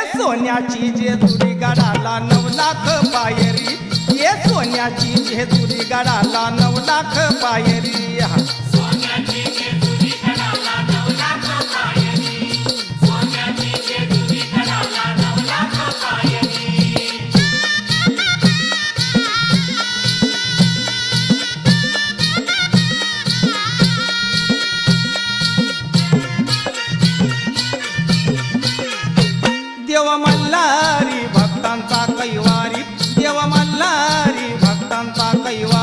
सोन्याची जेजुरी गडाला नऊ लाख पायरी. ये सोन्याची जेजुरी गडाला नऊ लाख पायरी. देव मल्हारी भक्तांचा कैवारी. देव मल्हारी भक्तांचा कैवारी.